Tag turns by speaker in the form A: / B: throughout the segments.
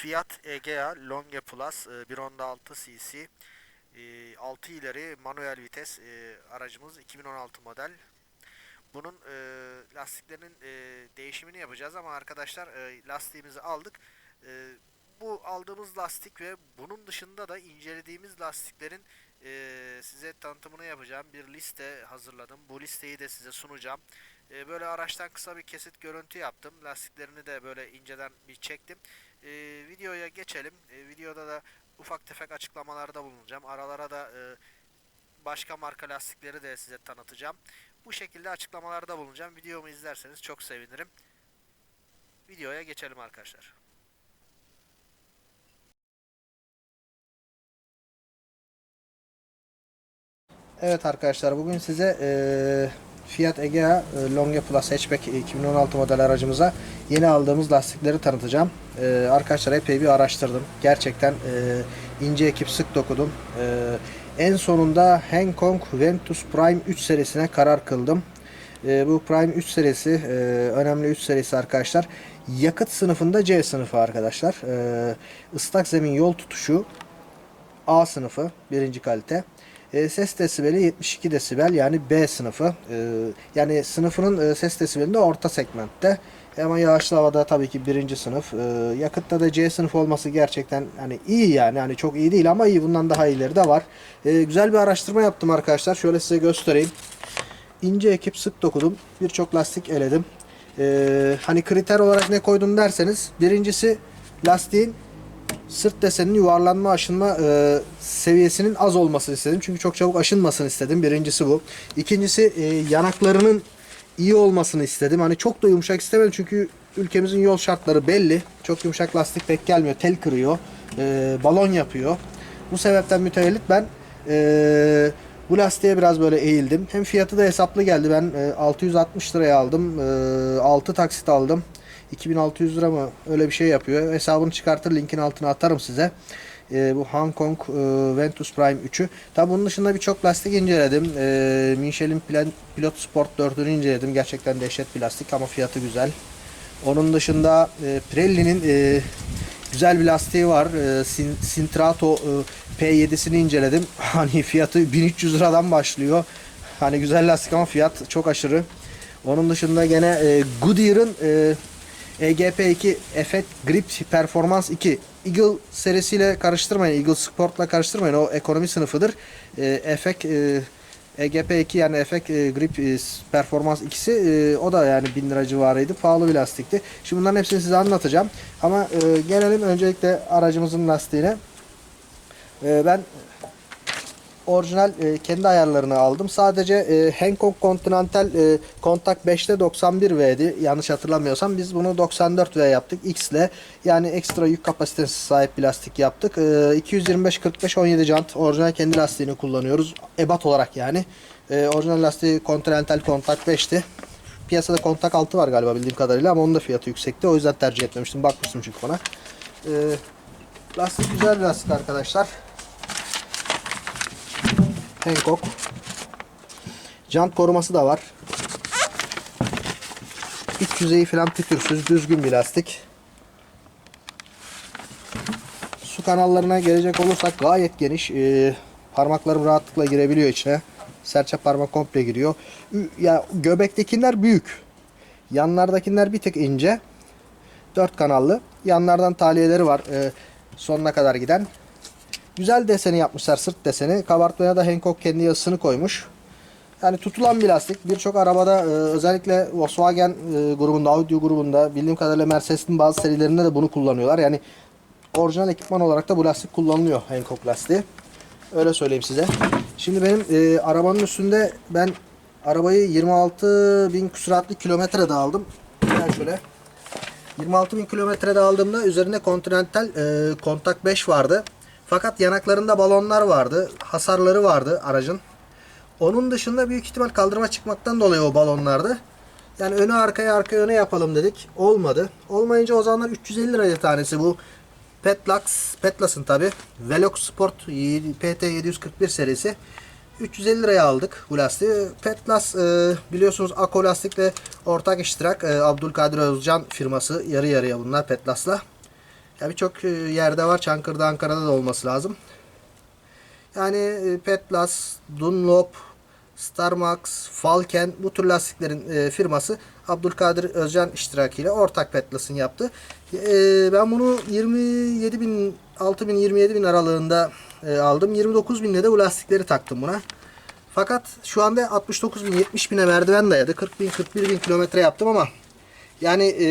A: Fiat Egea Longe Plus e, 1.6 cc e, 6 ileri manuel vites e, aracımız 2016 model. Bunun e, lastiklerinin e, değişimini yapacağız ama arkadaşlar e, lastiğimizi aldık. E, bu aldığımız lastik ve bunun dışında da incelediğimiz lastiklerin e, size tanıtımını yapacağım. Bir liste hazırladım. Bu listeyi de size sunacağım. E, böyle araçtan kısa bir kesit görüntü yaptım. Lastiklerini de böyle inceden bir çektim. E, videoya geçelim. E, videoda da ufak tefek açıklamalarda bulunacağım. Aralara da e, başka marka lastikleri de size tanıtacağım. Bu şekilde açıklamalarda bulunacağım. Videomu izlerseniz çok sevinirim. Videoya geçelim arkadaşlar.
B: Evet arkadaşlar bugün size eee, Fiat Egea e, Longe Plus Hatchback 2016 model aracımıza yeni aldığımız lastikleri tanıtacağım. Eee, arkadaşlar epey bir araştırdım. Gerçekten ince ekip sık dokudum. En sonunda Hankook Ventus Prime 3 serisine karar kıldım. Bu Prime 3 serisi önemli 3 serisi arkadaşlar. Yakıt sınıfında C sınıfı arkadaşlar. Eee ıslak zemin yol tutuşu A sınıfı birinci kalite. E, ses desibeli 72 desibel yani B sınıfı. E, yani sınıfının e, ses desibelinde orta segmentte. Ama yağışlı havada tabii ki birinci sınıf. E, yakıtta da C sınıfı olması gerçekten hani iyi yani. Hani çok iyi değil ama iyi. Bundan daha iyileri de var. Güzel bir araştırma yaptım arkadaşlar. Şöyle size göstereyim. İnce ekip sık dokudum. Birçok lastik eledim. E, hani kriter olarak ne koydum derseniz. Birincisi lastiğin sırt deseninin yuvarlanma aşınma e, seviyesinin az olmasını istedim. Çünkü çok çabuk aşınmasını istedim. Birincisi bu. İkincisi e, yanaklarının iyi olmasını istedim. Hani çok da yumuşak istemedim çünkü ülkemizin yol şartları belli. Çok yumuşak lastik pek gelmiyor. Tel kırıyor. e, balon yapıyor. Bu sebepten mütevellit ben e, bu lastiğe biraz böyle eğildim. Hem fiyatı da hesaplı geldi. Ben e, 660 liraya aldım. E, 6 taksit aldım. 2600 lira mı öyle bir şey yapıyor. Hesabını çıkartır linkin altına atarım size. Ee, bu Hong Kong e, Ventus Prime 3'ü. Tabi bunun dışında birçok lastik inceledim. Ee, Michelin Plan, Pilot Sport 4'ünü inceledim. Gerçekten dehşet bir lastik ama fiyatı güzel. Onun dışında e, Pirelli'nin e, güzel bir lastiği var. E, Sin- Sintrato e, P7'sini inceledim. Hani fiyatı 1300 liradan başlıyor. Hani güzel lastik ama fiyat çok aşırı. Onun dışında gene e, Goodyear'ın e, EGP2 Effect Grip Performance 2 Eagle serisiyle karıştırmayın. Eagle Sport'la karıştırmayın. O ekonomi sınıfıdır. E, Effect e, EGP2 yani Effect e, Grip e, Performance ikisi e, o da yani 1000 lira civarıydı. Pahalı bir lastikti. Şimdi bunların hepsini size anlatacağım. Ama e, gelelim öncelikle aracımızın lastiğine. E, ben orijinal e, kendi ayarlarını aldım. Sadece e, Hankook Continental e, Contact 5'te 91V'di. Yanlış hatırlamıyorsam biz bunu 94V yaptık X ile. Yani ekstra yük kapasitesi sahip bir lastik yaptık. E, 225 45 17 jant orijinal kendi lastiğini kullanıyoruz. Ebat olarak yani. E, orijinal lastiği Continental Contact 5'ti. Piyasada Contact 6 var galiba bildiğim kadarıyla ama onun da fiyatı yüksekti. O yüzden tercih etmemiştim. Bakmıştım çünkü bana. E, lastik güzel bir lastik arkadaşlar. Hankook. Jant koruması da var. İç yüzeyi falan pütürsüz, düzgün bir lastik. Su kanallarına gelecek olursak gayet geniş. Ee, parmaklarım rahatlıkla girebiliyor içine. Serçe parmak komple giriyor. Ya göbektekiler büyük. Yanlardakiler bir tık ince. Dört kanallı. Yanlardan taliyeleri var. Ee, sonuna kadar giden. Güzel deseni yapmışlar sırt deseni. Kabartmaya da Hankook kendi yazısını koymuş. Yani tutulan bir lastik. Birçok arabada e, özellikle Volkswagen e, grubunda, Audi grubunda bildiğim kadarıyla Mercedes'in bazı serilerinde de bunu kullanıyorlar. Yani orijinal ekipman olarak da bu lastik kullanılıyor Hankook lastiği. Öyle söyleyeyim size. Şimdi benim e, arabanın üstünde ben arabayı 26 bin küsuratlı kilometrede aldım. Gel şöyle. 26 bin kilometrede aldığımda üzerinde Continental e, Contact 5 vardı. Fakat yanaklarında balonlar vardı. Hasarları vardı aracın. Onun dışında büyük ihtimal kaldırıma çıkmaktan dolayı o balonlardı. Yani öne arkaya arkaya öne yapalım dedik. Olmadı. Olmayınca o zamanlar 350 liraydı tanesi bu. Petlax, Petlas'ın tabi. Velox Sport PT 741 serisi. 350 liraya aldık bu lastiği. Petlas e, biliyorsunuz Ako lastikle ortak iştirak. E, Abdülkadir Özcan firması yarı yarıya bunlar Petlas'la. Ya birçok e, yerde var. Çankırı'da, Ankara'da da olması lazım. Yani e, Petlas, Dunlop, Starmax, Falken bu tür lastiklerin e, firması Abdülkadir Özcan iştirakiyle ortak Petlas'ın yaptı. Ben bunu 27 bin, 6 bin, 27 bin aralığında aldım. 29 binle de bu lastikleri taktım buna. Fakat şu anda 69 bin, 70 bine merdiven dayadı. 40 bin, 41 bin kilometre yaptım ama yani e,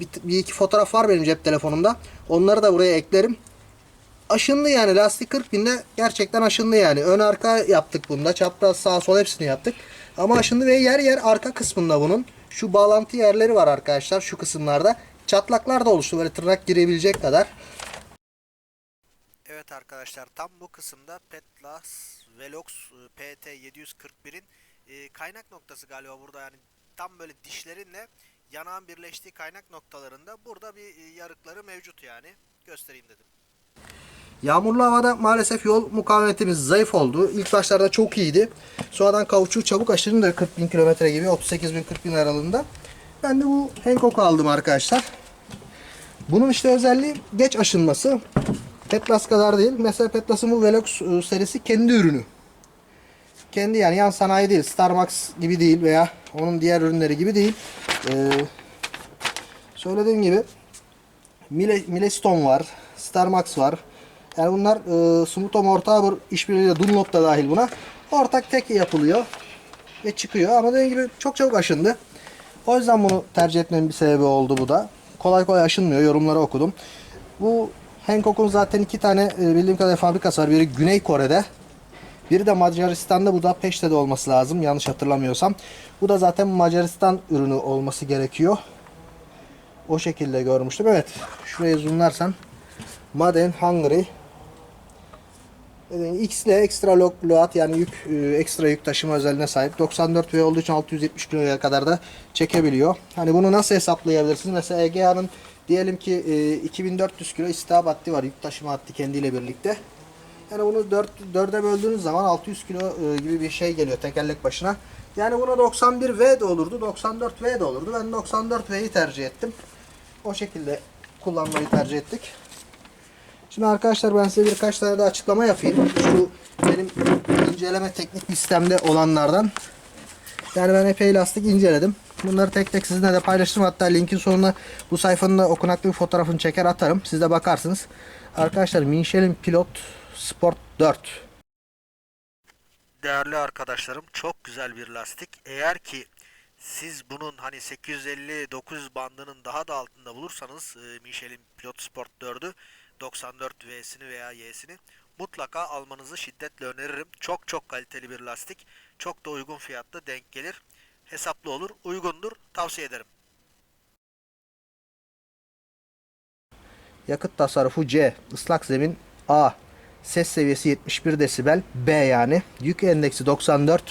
B: bir, bir iki fotoğraf var benim cep telefonumda. Onları da buraya eklerim. Aşındı yani lastik 40 binde gerçekten aşındı yani. Ön arka yaptık bunda. Çapraz sağ sol hepsini yaptık. Ama aşındı ve yer yer arka kısmında bunun. Şu bağlantı yerleri var arkadaşlar şu kısımlarda. Çatlaklar da oluştu böyle tırnak girebilecek kadar.
A: Evet arkadaşlar tam bu kısımda Petlas Velox e, PT 741'in e, kaynak noktası galiba burada yani tam böyle dişlerinle yanağın birleştiği kaynak noktalarında burada bir e, yarıkları mevcut yani göstereyim dedim.
B: Yağmurlu havada maalesef yol mukavemetimiz zayıf oldu. İlk başlarda çok iyiydi. Sonradan kauçuğu çabuk aşırınca 40 bin kilometre gibi 38 bin 40 bin aralığında. Ben de bu Hankook'u aldım arkadaşlar. Bunun işte özelliği geç aşınması. Petlas kadar değil. Mesela Petlas'ın bu Velox e, serisi kendi ürünü. Kendi yani yan sanayi değil. Starmax gibi değil veya onun diğer ürünleri gibi değil. Ee, söylediğim gibi Mile, Milestone var. Starmax var. Yani bunlar e, Sumuto Mortabur işbirliğiyle Dunlop da dahil buna. Ortak tek yapılıyor. Ve çıkıyor. Ama dediğim gibi çok çabuk aşındı. O yüzden bunu tercih etmemin bir sebebi oldu bu da. Kolay kolay aşınmıyor. Yorumları okudum. Bu Hankook'un zaten iki tane e, bildiğim kadarıyla fabrikası var. Biri Güney Kore'de. Biri de Macaristan'da Budapeşte'de olması lazım. Yanlış hatırlamıyorsam. Bu da zaten Macaristan ürünü olması gerekiyor. O şekilde görmüştüm. Evet. Şuraya zoomlarsan Made in Hungary. X ile ekstra lo- load yani yük e, ekstra yük taşıma özelliğine sahip. 94 V olduğu için 670 kiloya kadar da çekebiliyor. Hani bunu nasıl hesaplayabilirsiniz? Mesela EGA'nın diyelim ki e, 2400 kilo istihap var. Yük taşıma hattı kendiyle birlikte. Yani bunu 4 4'e böldüğünüz zaman 600 kilo e, gibi bir şey geliyor tekerlek başına. Yani buna 91 V de olurdu, 94 V de olurdu. Ben 94 V'yi tercih ettim. O şekilde kullanmayı tercih ettik. Şimdi arkadaşlar ben size birkaç tane de açıklama yapayım. Şu benim inceleme teknik listemde olanlardan. Yani ben epey lastik inceledim. Bunları tek tek sizinle de paylaşırım. Hatta linkin sonuna bu sayfanın da okunaklı bir fotoğrafını çeker atarım. Siz de bakarsınız. Arkadaşlar Michelin Pilot Sport 4.
A: Değerli arkadaşlarım çok güzel bir lastik. Eğer ki siz bunun hani 850-900 bandının daha da altında bulursanız e, Michelin Pilot Sport 4'ü 94 V'sini veya Y'sini mutlaka almanızı şiddetle öneririm. Çok çok kaliteli bir lastik. Çok da uygun fiyatlı denk gelir. Hesaplı olur, uygundur. Tavsiye ederim.
B: Yakıt tasarrufu C. Islak zemin A. Ses seviyesi 71 desibel B yani. Yük endeksi 94.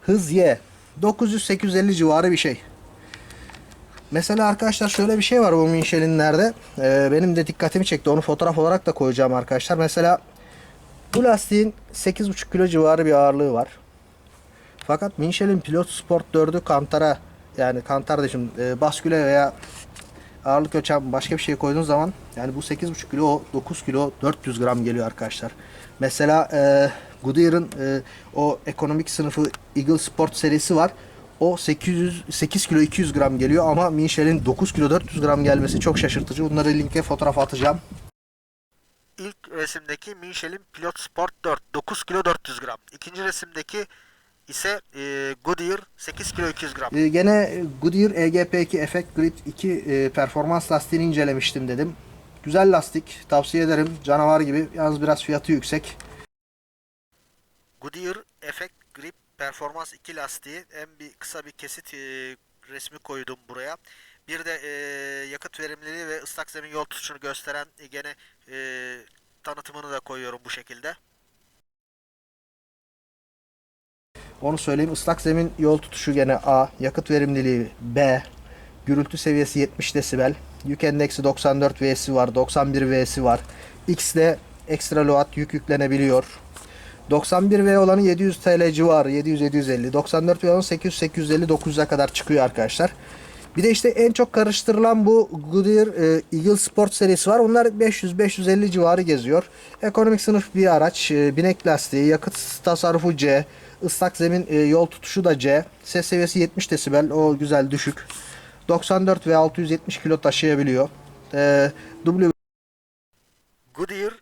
B: Hız Y. 900-850 civarı bir şey. Mesela arkadaşlar şöyle bir şey var bu Michelin'lerde. Ee, benim de dikkatimi çekti. Onu fotoğraf olarak da koyacağım arkadaşlar. Mesela bu lastiğin 8,5 kilo civarı bir ağırlığı var. Fakat Michelin Pilot Sport 4'ü kantara yani kantar dışım e, basküle veya ağırlık ölçen başka bir şey koyduğunuz zaman yani bu 8,5 kilo o 9 kilo 400 gram geliyor arkadaşlar. Mesela e, Goodyear'ın e, o ekonomik sınıfı Eagle Sport serisi var. O 800 8 kilo 200 gram geliyor ama Michelin 9 kilo 400 gram gelmesi çok şaşırtıcı. Bunları linke fotoğraf atacağım.
A: İlk resimdeki Michelin Pilot Sport 4 9 kilo 400 gram. İkinci resimdeki ise e, Goodyear 8 kilo 200 gram.
B: Ee, gene Goodyear EGP2 Effect Grid 2 e, performans lastiğini incelemiştim dedim. Güzel lastik. Tavsiye ederim. Canavar gibi. Yalnız biraz fiyatı yüksek.
A: Goodyear Effect Grip Performans 2 lastiği en bir kısa bir kesit e, resmi koydum buraya. Bir de e, yakıt verimliliği ve ıslak zemin yol tutuşunu gösteren e, gene e, tanıtımını da koyuyorum bu şekilde.
B: Onu söyleyeyim. Islak zemin yol tutuşu gene A. Yakıt verimliliği B. Gürültü seviyesi 70 desibel. Yük endeksi 94 V'si var. 91 V'si var. X'de ekstra load yük yüklenebiliyor. 91 V olanı 700 TL civarı. 700-750. 94 V olanı 800-850-900'e kadar çıkıyor arkadaşlar. Bir de işte en çok karıştırılan bu Goodyear e, Eagle Sport serisi var. Bunlar 500-550 civarı geziyor. Ekonomik sınıf bir araç. E, binek lastiği, yakıt tasarrufu C. ıslak zemin e, yol tutuşu da C. Ses seviyesi 70 desibel. O güzel düşük. 94 ve 670 kilo taşıyabiliyor. E, W
A: Goodyear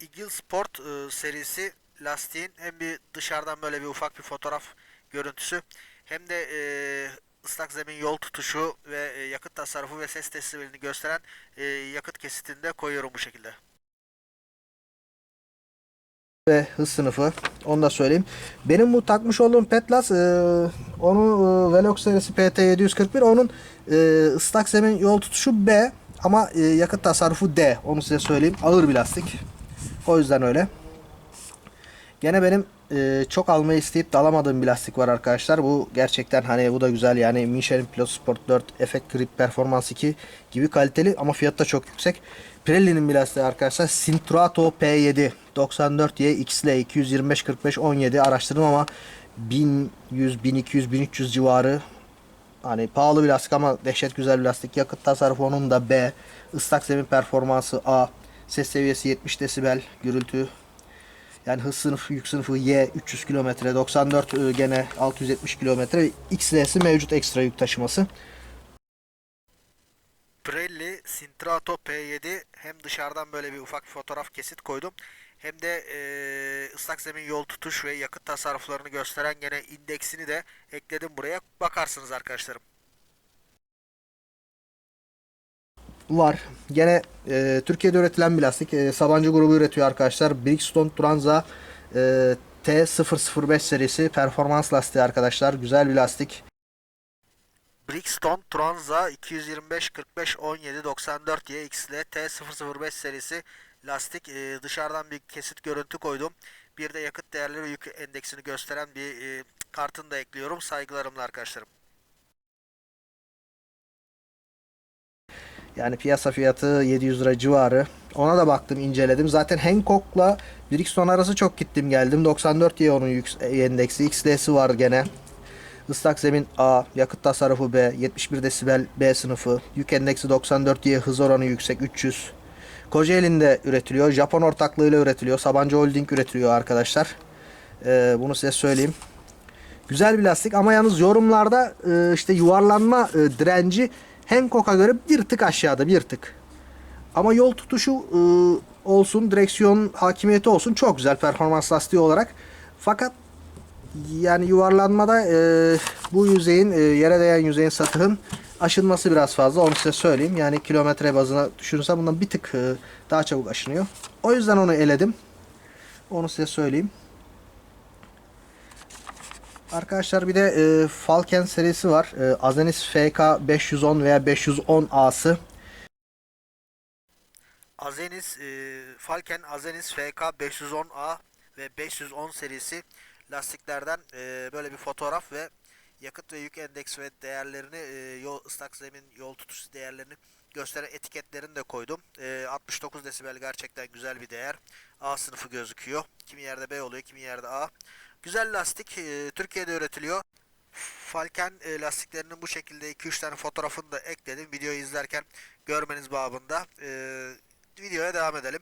A: Eagle Sport e, serisi lastiğin hem bir dışarıdan böyle bir ufak bir fotoğraf görüntüsü hem de e, ıslak zemin yol tutuşu ve e, yakıt tasarrufu ve ses desibelini gösteren e, yakıt kesitini de koyuyorum bu şekilde.
B: Ve hız sınıfı. Onu da söyleyeyim. Benim bu takmış olduğum Petlas e, onun e, Velox serisi PT741 onun e, ıslak zemin yol tutuşu B ama e, yakıt tasarrufu D. Onu size söyleyeyim. Ağır bir lastik. O yüzden öyle. Gene benim e, çok almayı isteyip de alamadığım bir lastik var arkadaşlar. Bu gerçekten hani bu da güzel yani Michelin Pilot Sport 4 Effect Grip Performance 2 gibi kaliteli ama fiyatı da çok yüksek. Pirelli'nin bir lastiği arkadaşlar Sintrato P7 94Y XL 225 45 17 araştırdım ama 1100 1200 1300 civarı Hani pahalı bir lastik ama dehşet güzel bir lastik. Yakıt tasarrufu onun da B. Islak zemin performansı A. Ses seviyesi 70 desibel. Gürültü yani hız sınıfı, yük sınıfı Y 300 km, 94 e, gene 670 km, XL'si mevcut ekstra yük taşıması.
A: Pirelli Sintrato P7 hem dışarıdan böyle bir ufak bir fotoğraf kesit koydum hem de e, ıslak zemin yol tutuş ve yakıt tasarruflarını gösteren gene indeksini de ekledim buraya. Bakarsınız arkadaşlarım.
B: Var. Gene e, Türkiye'de üretilen bir lastik. E, Sabancı grubu üretiyor arkadaşlar. Bridgestone Turanza e, T005 serisi performans lastiği arkadaşlar. Güzel bir lastik.
A: Brixton Tranza 225 45 17 94 YXL T005 serisi lastik e, dışarıdan bir kesit görüntü koydum. Bir de yakıt değerleri yük endeksini gösteren bir e, kartını da ekliyorum. Saygılarımla arkadaşlarım.
B: Yani piyasa fiyatı 700 lira civarı. Ona da baktım, inceledim. Zaten Hancock'la Bridgestone arası çok gittim geldim. 94 diye onun yük endeksi. XL'si var gene. Islak zemin A, yakıt tasarrufu B, 71 desibel B sınıfı, yük endeksi 94 diye hız oranı yüksek 300. Kocaeli'nde üretiliyor. Japon ortaklığıyla üretiliyor. Sabancı Holding üretiliyor arkadaşlar. Ee, bunu size söyleyeyim. Güzel bir lastik ama yalnız yorumlarda e, işte yuvarlanma e, direnci Hancock'a göre bir tık aşağıda bir tık. Ama yol tutuşu e, olsun, direksiyon hakimiyeti olsun çok güzel performans lastiği olarak. Fakat yani yuvarlanmada e, bu yüzeyin e, yere değen yüzeyin satığın aşınması biraz fazla. Onu size söyleyeyim. Yani kilometre bazına düşünürse bundan bir tık e, daha çabuk aşınıyor. O yüzden onu eledim. Onu size söyleyeyim. Arkadaşlar bir de e, Falken serisi var. E, Azenis FK 510 veya 510A'sı.
A: Azenis e, Falken Azenis FK 510A ve 510 serisi lastiklerden e, böyle bir fotoğraf ve yakıt ve yük endeks ve değerlerini e, yol ıslak zemin yol tutuş değerlerini gösteren etiketlerini de koydum. E, 69 desibel gerçekten güzel bir değer. A sınıfı gözüküyor. Kimi yerde B oluyor, kimi yerde A. Güzel lastik e, Türkiye'de üretiliyor. Falken e, lastiklerinin bu şekilde 2-3 tane fotoğrafını da ekledim. Videoyu izlerken görmeniz babında. E, videoya devam edelim.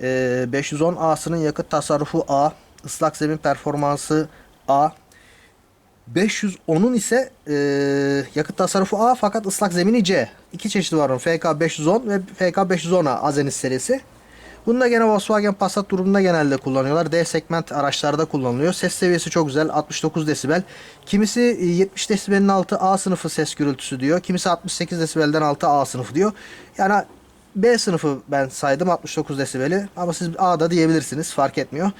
B: E, 510A'sının yakıt tasarrufu A. ıslak zemin performansı A. 510'un ise e, yakıt tasarrufu A fakat ıslak zemini C. İki çeşidi var onun. FK 510 ve FK 510A Azenis serisi. Bunu da gene Volkswagen Passat durumunda genelde kullanıyorlar. D segment araçlarda kullanılıyor. Ses seviyesi çok güzel. 69 desibel. Kimisi 70 desibelin altı A sınıfı ses gürültüsü diyor. Kimisi 68 desibelden altı A sınıfı diyor. Yani B sınıfı ben saydım 69 desibeli ama siz A'da diyebilirsiniz fark etmiyor.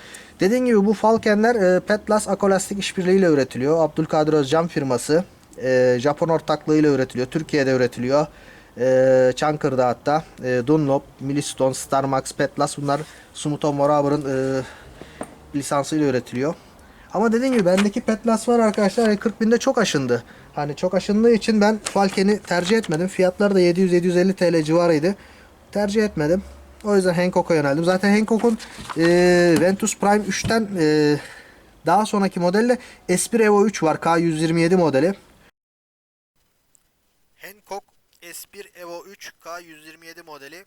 B: Dediğim gibi bu Falkenler e, Petlas Akolastik işbirliğiyle üretiliyor. Abdülkadir Özcan firması. E, Japon ortaklığıyla üretiliyor. Türkiye'de üretiliyor. E, Çankırı'da hatta. E, Dunlop, Milestone, Starmax, Petlas bunlar Sumitomo Rubber'ın e, lisansıyla üretiliyor. Ama dediğim gibi bendeki Petlas var arkadaşlar. E, 40 binde çok aşındı. Hani çok aşındığı için ben Falken'i tercih etmedim. Fiyatları da 700-750 TL civarıydı. Tercih etmedim. O yüzden Hancock'a yöneldim. Zaten Hancock'un e, Ventus Prime 3'ten e, daha sonraki modelle Esprit Evo 3 var. K127 modeli.
A: Hankook S1 Evo 3 K127 modeli.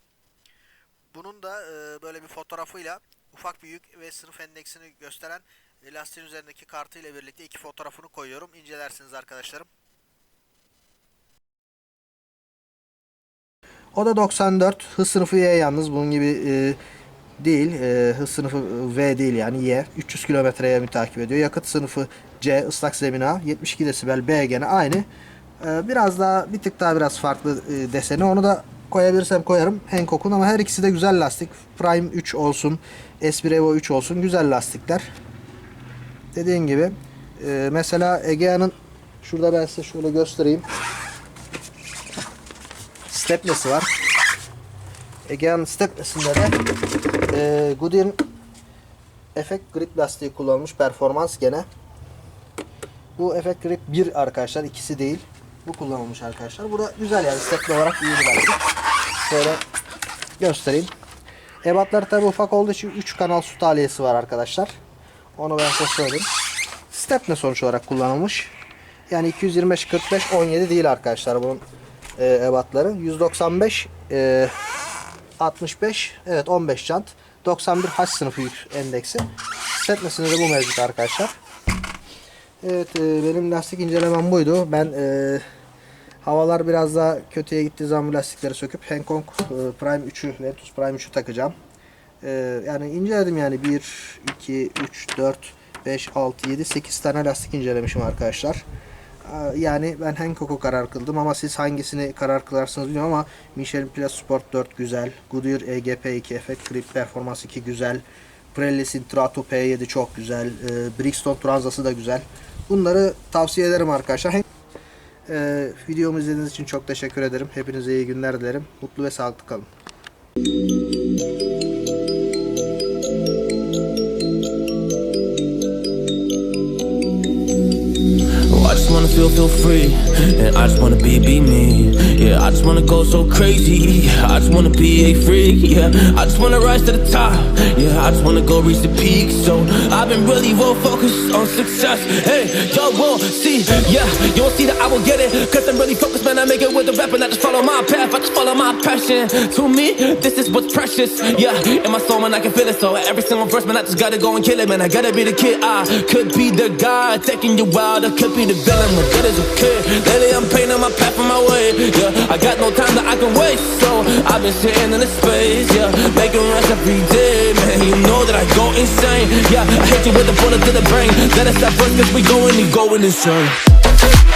A: Bunun da e, böyle bir fotoğrafıyla ufak bir yük ve sınıf endeksini gösteren e, lastiğin üzerindeki kartı ile birlikte iki fotoğrafını koyuyorum. İncelersiniz arkadaşlarım.
B: O da 94. Hız sınıfı Y yalnız bunun gibi e, değil. E, hız sınıfı V değil yani Y. 300 kilometreye mütakip ediyor. Yakıt sınıfı C. ıslak zemin A. 72 desibel B gene aynı. E, biraz daha bir tık daha biraz farklı e, deseni. Onu da koyabilirsem koyarım. Hankook'un ama her ikisi de güzel lastik. Prime 3 olsun. S1 Evo 3 olsun. Güzel lastikler. Dediğim gibi e, mesela Egea'nın şurada ben size şöyle göstereyim. Stepnesi var. Egea'nın stepnesinde de e, Goodyear'ın Effect Grip lastiği kullanılmış. Performans gene. Bu Effect Grip 1 arkadaşlar. ikisi değil. Bu kullanılmış arkadaşlar. Bu da güzel yani. Stepne olarak iyi lastik. Şöyle göstereyim. Ebatları tabi ufak olduğu için 3 kanal su tahliyesi var arkadaşlar. Onu ben size söyleyeyim. Stepne sonuç olarak kullanılmış. Yani 225 45 17 değil arkadaşlar bunun e, ebatları. 195 e, 65 evet 15 jant. 91 H sınıfı yük endeksi. Stepnesinde de bu mevcut arkadaşlar. Evet e, benim lastik incelemem buydu. Ben e, havalar biraz daha kötüye gittiği zaman lastikleri söküp Hankook e, Prime 3'ü Ventus Prime 3'ü takacağım. E, yani inceledim yani 1, 2, 3, 4, 5, 6, 7, 8 tane lastik incelemişim arkadaşlar. Aa, Yani ben Hankook'u karar kıldım ama siz hangisini karar kılarsınız bilmiyorum ama Michelin Plus Sport 4 güzel. Goodyear EGP 2 Effect Grip Performance 2 güzel. Pirelli'sin Trato P7 çok güzel. Ee, Brixton Transa'sı da güzel. Bunları tavsiye ederim arkadaşlar. Ee, videomu izlediğiniz için çok teşekkür ederim. Hepinize iyi günler dilerim. Mutlu ve sağlıklı kalın.
C: Wanna feel, free, and I just wanna be, be me. Yeah, I just wanna go so crazy. I just wanna be a freak. Yeah, I just wanna rise to the top. Yeah, I just wanna go reach the peak. So I've been really well focused on success. Hey, y'all will see. Yeah, you won't see that I will get it. Cause I'm really focused, man. I make it with the rap and I just follow my path. I just follow my passion. To me, this is what's precious. Yeah, in my soul, man, I can feel it. So every single verse, man, I just gotta go and kill it, man. I gotta be the kid. I could be the guy taking you wild. I could be the villain, is okay. Lately, I'm painting my path on my way. Yeah, I got no time that I can waste. So I've been sitting in the space. Yeah, making runs every day, man. You know that I go insane. Yeah, I hit you with a bullet to the brain. Let us stop first, cause we going and going insane.